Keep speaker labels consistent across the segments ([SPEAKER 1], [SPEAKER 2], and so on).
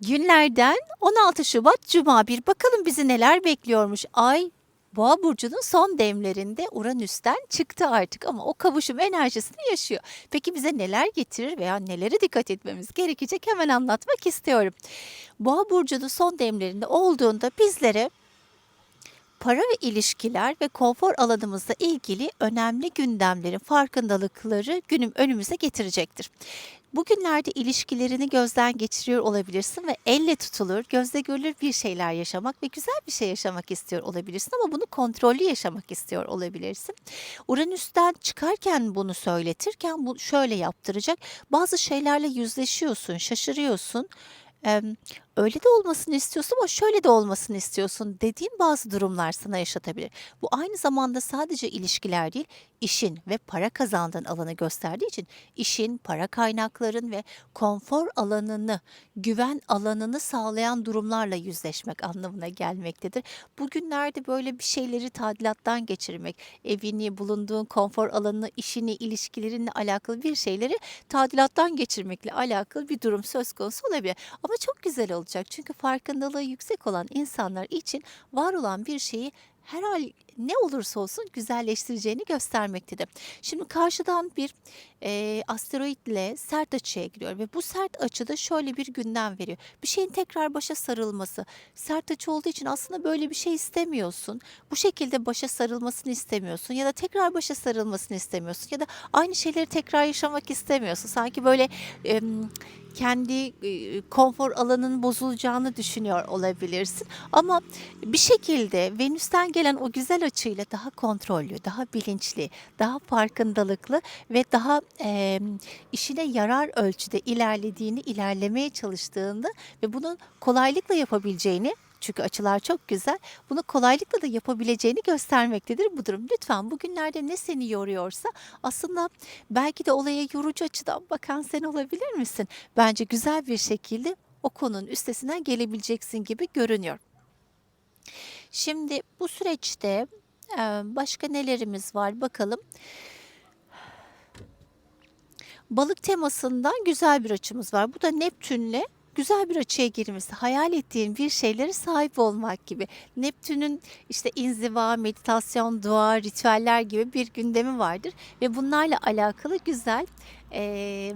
[SPEAKER 1] Günlerden 16 Şubat Cuma bir bakalım bizi neler bekliyormuş. Ay Boğa burcunun son demlerinde Uranüs'ten çıktı artık ama o kavuşum enerjisini yaşıyor. Peki bize neler getirir veya nelere dikkat etmemiz gerekecek hemen anlatmak istiyorum. Boğa burcunun son demlerinde olduğunda bizlere para ve ilişkiler ve konfor alanımızla ilgili önemli gündemlerin farkındalıkları günüm önümüze getirecektir. Bugünlerde ilişkilerini gözden geçiriyor olabilirsin ve elle tutulur, gözle görülür bir şeyler yaşamak ve güzel bir şey yaşamak istiyor olabilirsin ama bunu kontrollü yaşamak istiyor olabilirsin. Uranüs'ten çıkarken bunu söyletirken bu şöyle yaptıracak. Bazı şeylerle yüzleşiyorsun, şaşırıyorsun. Öyle de olmasını istiyorsun ama şöyle de olmasını istiyorsun dediğin bazı durumlar sana yaşatabilir. Bu aynı zamanda sadece ilişkiler değil, işin ve para kazandığın alanı gösterdiği için işin, para kaynakların ve konfor alanını, güven alanını sağlayan durumlarla yüzleşmek anlamına gelmektedir. Bugünlerde böyle bir şeyleri tadilattan geçirmek, evini, bulunduğun konfor alanını, işini, ilişkilerinle alakalı bir şeyleri tadilattan geçirmekle alakalı bir durum söz konusu olabilir. Ama çok güzel olacak çünkü farkındalığı yüksek olan insanlar için var olan bir şeyi her ne olursa olsun güzelleştireceğini göstermektedir. Şimdi karşıdan bir e, asteroidle sert açıya giriyor ve bu sert açıda şöyle bir gündem veriyor. Bir şeyin tekrar başa sarılması. Sert açı olduğu için aslında böyle bir şey istemiyorsun. Bu şekilde başa sarılmasını istemiyorsun ya da tekrar başa sarılmasını istemiyorsun ya da aynı şeyleri tekrar yaşamak istemiyorsun. Sanki böyle em, kendi e, konfor alanının bozulacağını düşünüyor olabilirsin. Ama bir şekilde Venüs'ten gelen o güzel açıyla daha kontrollü, daha bilinçli, daha farkındalıklı ve daha e, işine yarar ölçüde ilerlediğini, ilerlemeye çalıştığında ve bunu kolaylıkla yapabileceğini çünkü açılar çok güzel. Bunu kolaylıkla da yapabileceğini göstermektedir bu durum. Lütfen bugünlerde ne seni yoruyorsa aslında belki de olaya yorucu açıdan bakan sen olabilir misin? Bence güzel bir şekilde o konunun üstesinden gelebileceksin gibi görünüyor. Şimdi bu süreçte e, başka nelerimiz var bakalım. Balık temasından güzel bir açımız var. Bu da Neptünle güzel bir açıya girmesi, hayal ettiğin bir şeylere sahip olmak gibi. Neptün'ün işte inziva, meditasyon, dua, ritüeller gibi bir gündemi vardır ve bunlarla alakalı güzel eee,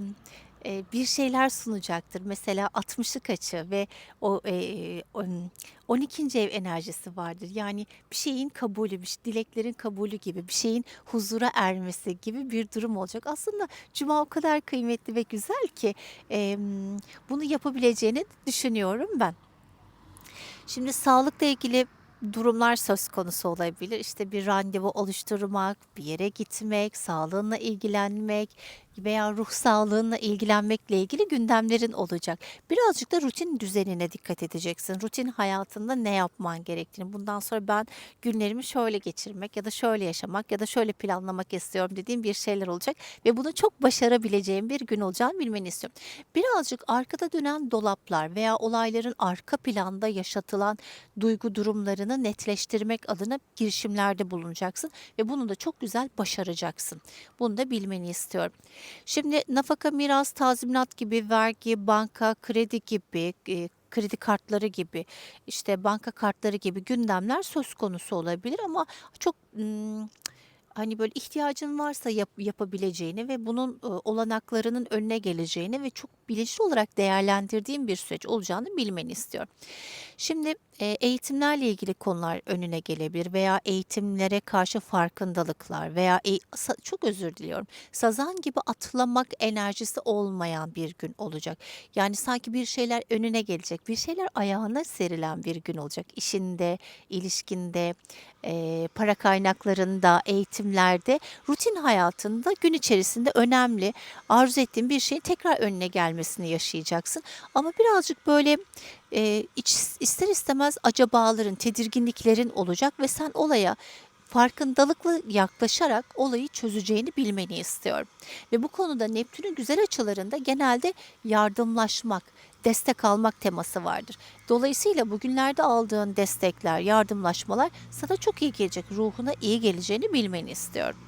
[SPEAKER 1] bir şeyler sunacaktır. Mesela 60'lık açı ve o eee, on- 12. ev enerjisi vardır. Yani bir şeyin kabulü, bir dileklerin kabulü gibi, bir şeyin huzura ermesi gibi bir durum olacak. Aslında Cuma o kadar kıymetli ve güzel ki bunu yapabileceğini düşünüyorum ben. Şimdi sağlıkla ilgili durumlar söz konusu olabilir. İşte bir randevu oluşturmak, bir yere gitmek, sağlığınla ilgilenmek veya ruh sağlığınla ilgilenmekle ilgili gündemlerin olacak. Birazcık da rutin düzenine dikkat edeceksin. Rutin hayatında ne yapman gerektiğini. Bundan sonra ben günlerimi şöyle geçirmek ya da şöyle yaşamak ya da şöyle planlamak istiyorum dediğim bir şeyler olacak ve bunu çok başarabileceğim bir gün olacağını bilmeni istiyorum. Birazcık arkada dönen dolaplar veya olayların arka planda yaşatılan duygu durumlarını netleştirmek adına girişimlerde bulunacaksın ve bunu da çok güzel başaracaksın. Bunu da bilmeni istiyorum. Şimdi nafaka, miras, tazminat gibi vergi, banka, kredi gibi e, kredi kartları gibi işte banka kartları gibi gündemler söz konusu olabilir ama çok ım, hani böyle ihtiyacın varsa yap- yapabileceğini ve bunun e, olanaklarının önüne geleceğini ve çok bilinçli olarak değerlendirdiğin bir süreç olacağını bilmeni istiyorum. Şimdi e, eğitimlerle ilgili konular önüne gelebilir veya eğitimlere karşı farkındalıklar veya e- sa- çok özür diliyorum. Sazan gibi atlamak enerjisi olmayan bir gün olacak. Yani sanki bir şeyler önüne gelecek, bir şeyler ayağına serilen bir gün olacak. İşinde, ilişkinde, e, para kaynaklarında, eğitimlerde, rutin hayatında gün içerisinde önemli arzu ettiğin bir şeyin tekrar önüne gelmesini yaşayacaksın. Ama birazcık böyle e, iç, ister istemez acabaların, tedirginliklerin olacak ve sen olaya farkındalıkla yaklaşarak olayı çözeceğini bilmeni istiyorum. Ve bu konuda Neptün'ün güzel açılarında genelde yardımlaşmak, destek almak teması vardır. Dolayısıyla bugünlerde aldığın destekler, yardımlaşmalar sana çok iyi gelecek, ruhuna iyi geleceğini bilmeni istiyorum.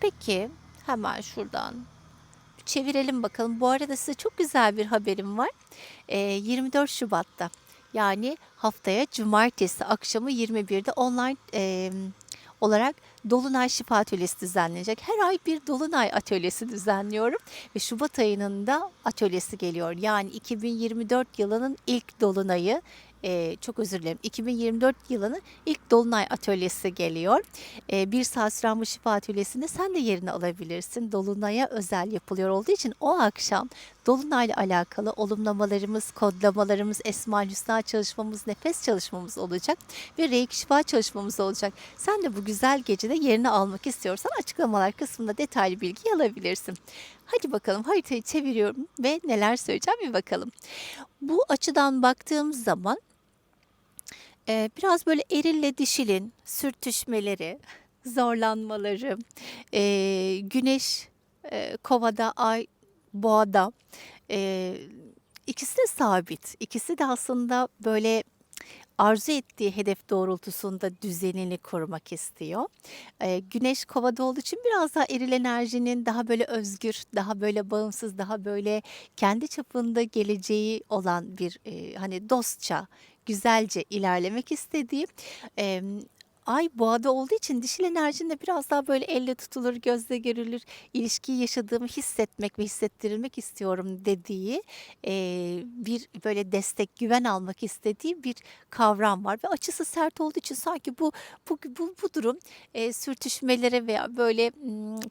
[SPEAKER 1] Peki hemen şuradan çevirelim bakalım. Bu arada size çok güzel bir haberim var. Ee, 24 Şubat'ta yani haftaya cumartesi akşamı 21'de online e, olarak Dolunay Şifa Atölyesi düzenlenecek. Her ay bir Dolunay Atölyesi düzenliyorum ve Şubat ayının da atölyesi geliyor. Yani 2024 yılının ilk Dolunay'ı e, çok özür dilerim 2024 yılının ilk Dolunay Atölyesi geliyor. E, bir saat süren bu şifa atölyesinde sen de yerini alabilirsin. Dolunay'a özel yapılıyor olduğu için o akşam Dolunay'la alakalı olumlamalarımız, kodlamalarımız, Esma Hüsna çalışmamız, nefes çalışmamız olacak ve reiki şifa çalışmamız olacak. Sen de bu güzel gecede yerini almak istiyorsan açıklamalar kısmında detaylı bilgi alabilirsin. Hadi bakalım haritayı çeviriyorum ve neler söyleyeceğim bir bakalım. Bu açıdan baktığımız zaman e, biraz böyle erille dişilin sürtüşmeleri, zorlanmaları, e, güneş e, kovada, ay boğada e, ikisi de sabit. İkisi de aslında böyle arzu ettiği hedef doğrultusunda düzenini korumak istiyor. Eee, güneş kovada olduğu için biraz daha eril enerjinin daha böyle özgür, daha böyle bağımsız, daha böyle kendi çapında geleceği olan bir eee, hani dostça, güzelce ilerlemek istediği em, Ay boğada olduğu için dişil enerjinin de biraz daha böyle elle tutulur, gözle görülür, ilişkiyi yaşadığımı hissetmek ve hissettirilmek istiyorum dediği eee, bir böyle destek, güven almak istediği bir kavram var ve açısı sert olduğu için sanki bu bu bu, bu durum eee, sürtüşmelere veya böyle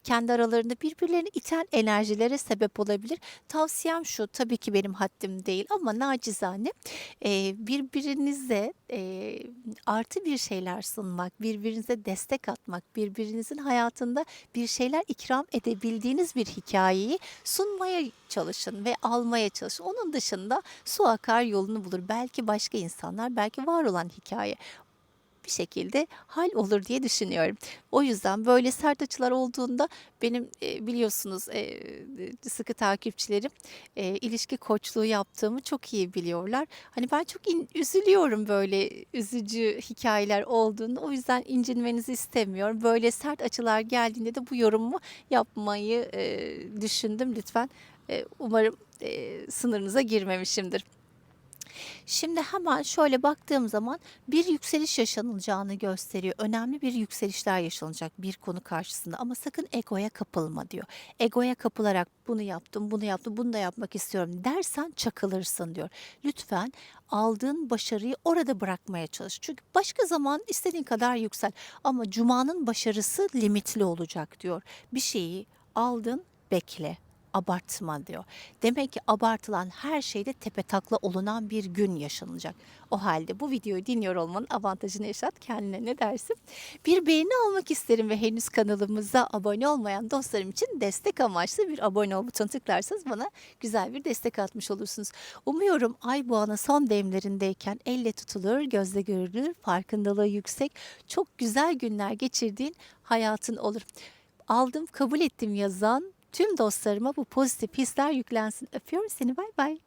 [SPEAKER 1] kendi aralarında birbirlerini iten enerjilere sebep olabilir. Tavsiyem şu, tabii ki benim haddim değil ama nacizane eee birbirinize eee, artı bir şeyler sunmak, birbirinize destek atmak, birbirinizin hayatında bir şeyler ikram edebildiğiniz bir hikayeyi sunmaya çalışın ve almaya çalışın. Onun dışında su akar yolunu bulur. Belki başka insanlar, belki var olan hikaye bir şekilde hal olur diye düşünüyorum. O yüzden böyle sert açılar olduğunda benim e, biliyorsunuz e, sıkı takipçilerim e, ilişki koçluğu yaptığımı çok iyi biliyorlar. Hani ben çok in- üzülüyorum böyle üzücü hikayeler olduğunda. O yüzden incinmenizi istemiyorum. Böyle sert açılar geldiğinde de bu yorumumu yapmayı e, düşündüm. Lütfen e, umarım e, sınırınıza girmemişimdir. Şimdi hemen şöyle baktığım zaman bir yükseliş yaşanılacağını gösteriyor. Önemli bir yükselişler yaşanacak bir konu karşısında ama sakın egoya kapılma diyor. Egoya kapılarak bunu yaptım, bunu yaptım, bunu da yapmak istiyorum dersen çakılırsın diyor. Lütfen aldığın başarıyı orada bırakmaya çalış. Çünkü başka zaman istediğin kadar yüksel ama cumanın başarısı limitli olacak diyor. Bir şeyi aldın, bekle abartma diyor. Demek ki abartılan her şeyde tepe takla olunan bir gün yaşanacak. O halde bu videoyu dinliyor olmanın avantajını yaşat kendine ne dersin? Bir beğeni almak isterim ve henüz kanalımıza abone olmayan dostlarım için destek amaçlı bir abone ol butonu tıklarsanız bana güzel bir destek atmış olursunuz. Umuyorum ay boğanın son demlerindeyken elle tutulur, gözle görülür, farkındalığı yüksek, çok güzel günler geçirdiğin hayatın olur. Aldım, kabul ettim yazan tüm dostlarıma bu pozitif hisler yüklensin. Öpüyorum seni bay bay.